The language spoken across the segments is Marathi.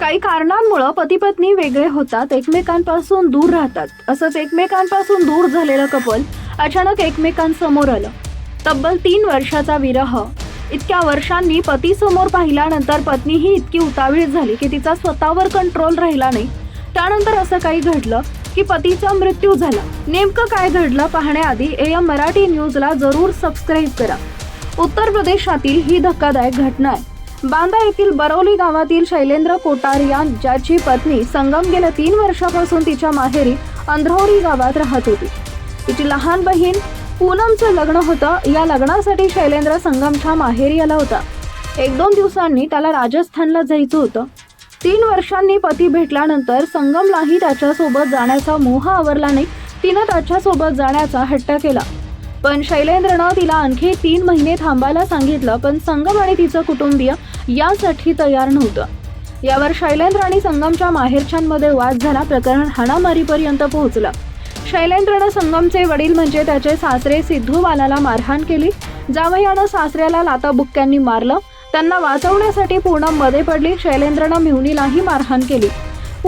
काही कारणांमुळं पती पत्नी वेगळे होतात एकमेकांपासून दूर राहतात. असंच एकमेकांपासून दूर झालेलं कपल अचानक एकमेकांसमोर आलं. तब्बल तीन वर्षाचा विरह. इतक्या वर्षांनी पती समोर पाहिल्यानंतर पत्नी ही इतकी उतावीळ झाली की तिचा स्वतःवर कंट्रोल राहिला नाही. त्यानंतर असं काही घडलं की पतीचा मृत्यू झाला. नेमकं काय घडलं पाहण्याआधी ए एम मराठी न्यूजला जरूर सबस्क्राईब करा. उत्तर प्रदेशातील ही धक्कादायक घटना आहे. बांदा येथील बरौली गावातील शैलेंद्र कोटारिया ज्याची पत्नी संगम गेल्या तीन वर्षापासून तिच्या माहेरी अंध्रौरी गावात राहत होती. तिची लहान बहीण पूनमचं लग्न होतं. या लग्नासाठी शैलेंद्र संगमच्या माहेरी आला होता. एक दोन दिवसांनी त्याला राजस्थानला जायचं होतं. तीन वर्षांनी पती भेटल्यानंतर संगमलाही त्याच्यासोबत जाण्याचा मोह आवरला नाही. तिनं त्याच्यासोबत जाण्याचा हट्ट केला. पण शैलेंद्रनं तिला आणखी तीन महिने थांबायला सांगितलं पण संगम आणि तिचं कुटुंबीय यासाठी तयार नव्हतं. यावर शैलेंद्र आणि संगमच्या माहेरच्यांमध्ये वाद झाला प्रकरण हाणामारीपर्यंत पोहोचलं. शैलेंद्रनं संगमचे वडील म्हणजे त्याचे सासरे सिद्धूवालाला मारहाण केली. जावयानं सासऱ्याला लाताबुक्क्यांनी मारलं. त्यांना वाचवण्यासाठी पूनममध्ये पडली. शैलेंद्रनं मिहुनीलाही मारहाण केली.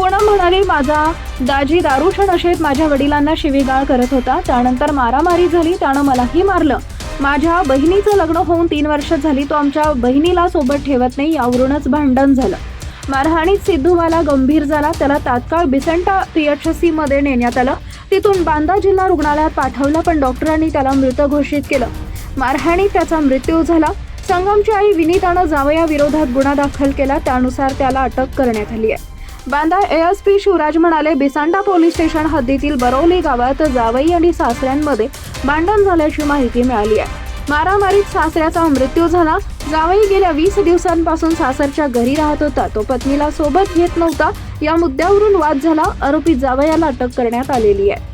पूनम म्हणाली माझा दाजी दारुश नशेत माझ्या वडिलांना शिवीगाळ करत होता. त्यानंतर मारामारी झाली त्यानं मलाही मारलं. माझ्या बहिणीचं लग्न होऊन तीन वर्ष झाली तो आमच्या बहिणीला सोबत ठेवत नाही यावरूनच भांडण झालं. मारहाणीत सिद्धू मला गंभीर झाला त्याला तात्काळ बिसंटा पीएचसी मध्ये नेण्यात आलं. तिथून बांदा जिल्हा रुग्णालयात पाठवलं पण डॉक्टरांनी त्याला मृत घोषित केलं. मारहाणीत त्याचा मृत्यू झाला. संगमची आई विनीतानं जावया विरोधात गुन्हा दाखल केला त्यानुसार त्याला अटक करण्यात आली आहे. बांदा एएसपी शिवराज म्हणाले बिसांडा पोलीस स्टेशन हद्दीतील बरौली गावात जावई आणि सासऱ्यांमध्ये भांडण झाल्याची माहिती मिळाली आहे. मारामारीत सासऱ्याचा मृत्यू झाला. जावई गेल्या वीस दिवसांपासून सासरच्या घरी राहत होता. तो पत्नीला सोबत घेत नव्हता. या मुद्द्यावरून वाद झाला. आरोपी जावयाला अटक करण्यात आलेली आहे.